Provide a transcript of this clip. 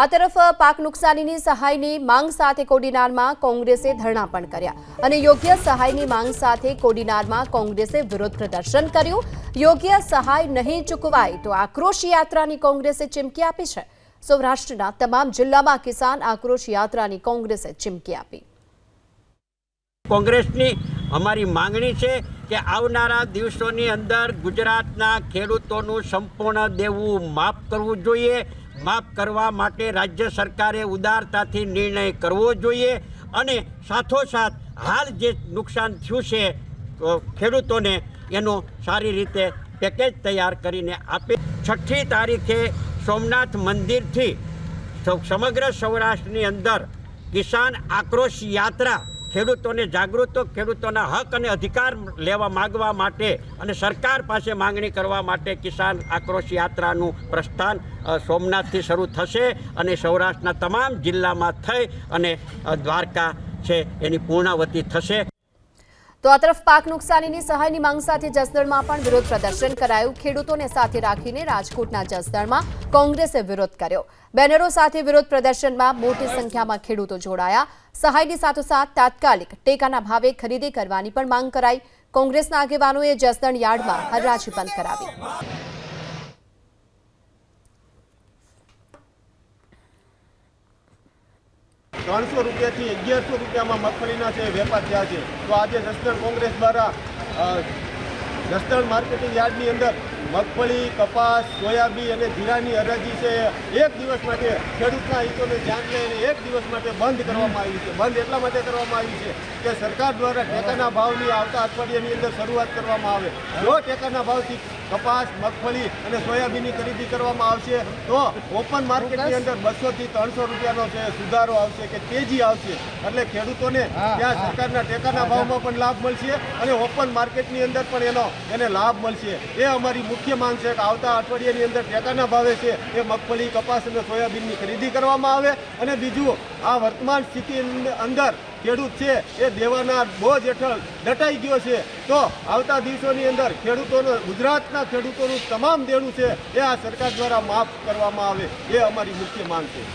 આ તરફ પાક નુકસાનીની સહાયની માંગ સાથે કોડીનારમાં કોંગ્રેસે ધરણા પણ કર્યા અને યોગ્ય સહાયની માંગ સાથે કોડીનારમાં કોંગ્રેસે વિરોધ પ્રદર્શન કર્યું. યોગ્ય સહાય નહીં ચૂકવાય તો આક્રોશ યાત્રાની કોંગ્રેસે ચીમકી આપી છે. સૌરાષ્ટ્રના તમામ જિલ્લામાં કિસાન આક્રોશ યાત્રાની કોંગ્રેસે ચીમકી આપી. કોંગ્રેસની અમારી માંગણી છે કે આવનારા દિવસોની અંદર ગુજરાતના ખેડૂતોનું સંપૂર્ણ દેવું માફ કરવું જોઈએ. માફ કરવા માટે રાજ્ય સરકારે ઉદારતાથી નિર્ણય કરવો જોઈએ અને સાથોસાથ હાલ જે નુકસાન થયું છે ખેડૂતોને એનું સારી રીતે પેકેજ તૈયાર કરીને આપે. છઠ્ઠી તારીખે સોમનાથ મંદિરથી સમગ્ર સૌરાષ્ટ્રની અંદર કિસાન આક્રોશ યાત્રા ખેડૂતોને જાગૃત ખેડૂતોના હક અને અધિકાર લેવા માગવા માટે અને સરકાર પાસે માંગણી કરવા માટે કિસાન આક્રોશ યાત્રાનું પ્રસ્થાન સોમનાથથી શરૂ થશે અને સૌરાષ્ટ્રના તમામ જિલ્લામાં થઈ અને દ્વારકા છે એની પૂર્ણાવતી થશે. તો આ તરફ પાક નુકસાનીની સહાયની માંગ સાથે જસદણમાં પણ વિરોધ પ્રદર્શન કરાયું. ખેડૂતોને સાથે રાખીને રાજકોટના જસદણમાં કોંગ્રેસે વિરોધ કર્યો. બેનરો સાથે વિરોધ પ્રદર્શનમાં મોટી સંખ્યામાં ખેડૂતો જોડાયા. સહાયની સાથોસાથ તાત્કાલિક ટેકાના ભાવે ખરીદી કરવાની પણ માંગ કરાઈ. કોંગ્રેસના આગેવાનોએ જસદણ યાર્ડમાં હરરાજી બંધ કરાવી. ત્રણસો રૂપિયાથી અગિયારસો રૂપિયામાં મગફળીના છે વેપાર થયા છે, તો આજે જસદણ કોંગ્રેસ દ્વારા જસદણ માર્કેટિંગ યાર્ડની અંદર મગફળી, કપાસ, સોયાબીન અને જીરાની હરાજી છે, એક દિવસ માટે ખેડૂતના હિતોને ધ્યાન લઈને એક દિવસ માટે બંધ કરવામાં આવી છે. બંધ એટલા માટે કરવામાં આવી છે કે સરકાર દ્વારા ટેકાના ભાવની આવતા અઠવાડિયાની અંદર શરૂઆત કરવામાં આવે. જો ટેકાના ભાવથી કપાસ મગફળી અને સોયાબીનની ખરીદી કરવામાં આવશે. તો ઓપન માર્કેટની અંદર બસોથી ત્રણસો રૂપિયાનો છે સુધારો આવશે કે તેજી આવશે એટલે ખેડૂતોને ત્યાં સરકારના ટેકાના ભાવમાં પણ લાભ મળશે અને ઓપન માર્કેટની અંદર પણ એનો એને લાભ મળશે. એ અમારી મુખ્ય માંગ છે કે આવતા અઠવાડિયાની અંદર ટેકાના ભાવે છે એ મગફળી કપાસ અને સોયાબીનની ખરીદી કરવામાં આવે. અને બીજું આ વર્તમાન સ્થિતિ અંદર ખેડૂત છે, એ દેવાના બોજ હેઠળ દટાઈ ગયો છે. તો આવતા દિવસોની અંદર ખેડૂતોનો, ગુજરાતના ખેડૂતોનું તમામ દેણું છે, એ આ સરકાર દ્વારા માફ કરવામાં આવે, એ અમારી મુખ્ય માંગ છે.